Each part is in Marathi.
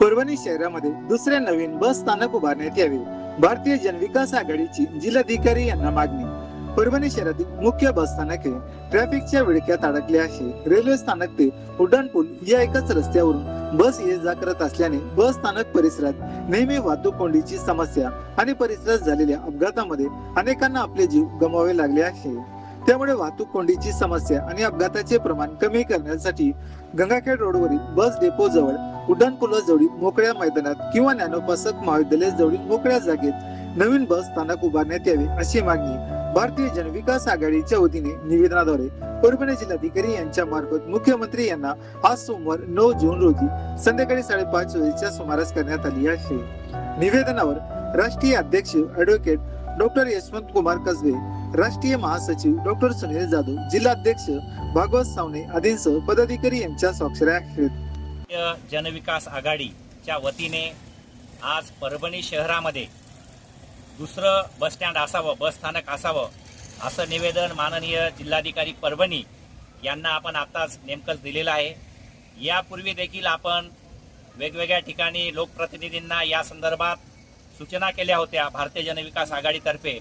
परभणी शहरामध्ये दुसरे नवीन बस स्थानक उभारण्यात यावे. भारतीय जनविकास आघाडीची जिल्हाधिकारी यांना मागणी. परभणी शहरातील मुख्य बस स्थानके ट्रॅफिकच्या विडक्यात अडकले असे रेल्वे स्थानक ते उड्डाणपूल या एकाच रस्त्यावरून बस ये जा करत असल्याने बस स्थानक परिसरात नेहमी वाहतूक कोंडीची समस्या आणि परिसरात झालेल्या अपघातामध्ये अनेकांना आपले जीव गमवावे लागले आहे त्यामुळे वाहतूक कोंडीची समस्या आणि अपघाताचे प्रमाण कमी करण्यासाठी गंगाखेड रोडवरील बस डेपो जवळ उड्डाणपुलाजवळील मोकळ्या मैदानात किंवा ज्ञानोपासक महाविद्यालय जवळील मोकळ्या जागेत नवीन बस स्थानक उभारण्यात यावे अशी मागणी भारतीय जनविकास आघाडीच्या वतीने निवेदनाद्वारे परभणी जिल्हाधिकारी यांच्या मार्फत मुख्यमंत्री यांना आज सोमवार नऊ जून रोजी संध्याकाळी साडेपाच वाजेच्या सुमारास करण्यात आली आहे. निवेदनावर राष्ट्रीय अध्यक्ष अॅडव्होकेट डॉक्टर यशवंत कुमार कसबे राष्ट्रीय महासचिव डॉक्टर सुनील जाधव जिल्हाध्यक्ष भागवत सावणे आदींसह पदाधिकारी यांच्या स्वाक्षऱ्या आहेत जनविकास आघाडीच्या वतीने आज परभणी शहरामध्ये दुसरं बसस्टँड असावं बस स्थानक असावं असं निवेदन माननीय जिल्हाधिकारी परभणी यांना आपण आत्ताच नेमकंच दिलेलं आहे. यापूर्वी देखील आपण वेगवेगळ्या ठिकाणी लोकप्रतिनिधींना या संदर्भात सूचना केल्या होत्या भारतीय जनविकास आघाडीतर्फे.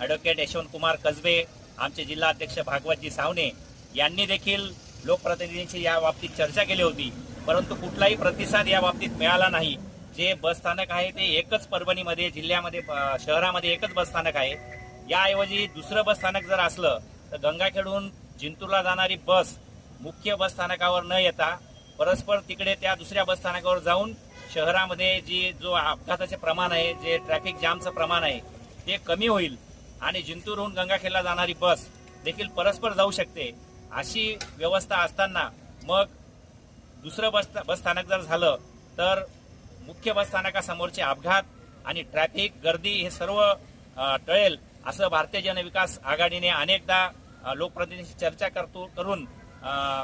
ॲडव्होकेट यशवंत कुमार कसबे आमचे जिल्हाध्यक्ष भागवतजी सावने यांनी देखील लोकप्रतिनिधींशी या बाबतीत चर्चा केली होती. परंतु कुठलाही प्रतिसाद या बाबतीत मिळाला नाही. जे बसस्थानक आहे ते एकच परभणीमध्ये जिल्ह्यामध्ये शहरामध्ये एकच बसस्थानक आहे. याऐवजी दुसरं बसस्थानक जर असलं तर गंगाखेडहून जिंतूरला जाणारी बस मुख्य बसस्थानकावर न येता परस्पर तिकडे त्या दुसऱ्या बसस्थानकावर जाऊन शहरामध्ये जी जो अपघाताचे प्रमाण आहे जे ट्रॅफिक जामचं प्रमाण आहे ते कमी होईल. आणि जिंतूरहून गंगाखेडला जाणारी बस देखील परस्पर जाऊ शकते. अशी व्यवस्था असताना मग दुसरं बस बसस्थानक जर झालं तर मुख्य बसस्थानकासमोरचे अपघात आणि ट्रॅफिक गर्दी हे सर्व टळेल असं भारतीय जनविकास आघाडीने अनेकदा अ, लोकप्रतिनिधींशी चर्चा करतो करून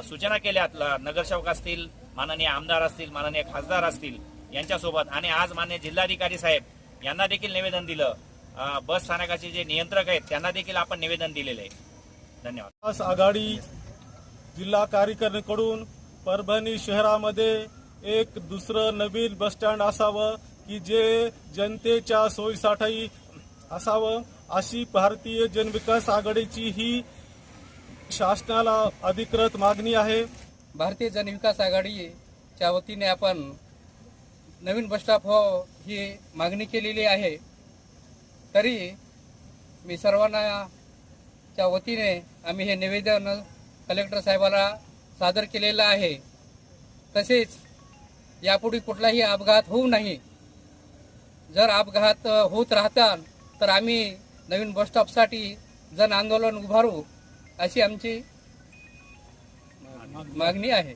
सूचना केल्यात नगरसेवक असतील माननीय आमदार असतील माननीय खासदार असतील यांच्यासोबत. आणि आज मान्य जिल्हाधिकारी साहेब यांना देखील निवेदन दिलं. बस स्थानकाचे जे नियंत्रक आहेत त्यांना देखील आपण निवेदन दिलेलं आहे. धन्यवाद. विकास आघाडी जिल्हा कार्यकारिणीकडून परभणी शहरामध्ये एक दुसरं नवीन बसस्टँड असावं की जे जनतेच्या सोयीसाठी असावं अशी भारतीय जनविकास आघाडीची ही शासनाला अधिकृत मागणी आहे. भारतीय जनविकास आघाडीच्या वतीने आपण नवीन बसस्टॉप हो ही मागणी केलेली आहे. तरी मी सर्वांनाच्या वतीने आम्ही हे निवेदन कलेक्टर साहेबाला सादर केलेलं आहे. तसेच यापुढे कुठलाही अपघात होऊ नाही जर अपघात होत राहतात तर आम्ही नवीन बसस्टॉपसाठी जन आंदोलन उभारू अशी आमची मागणी आहे.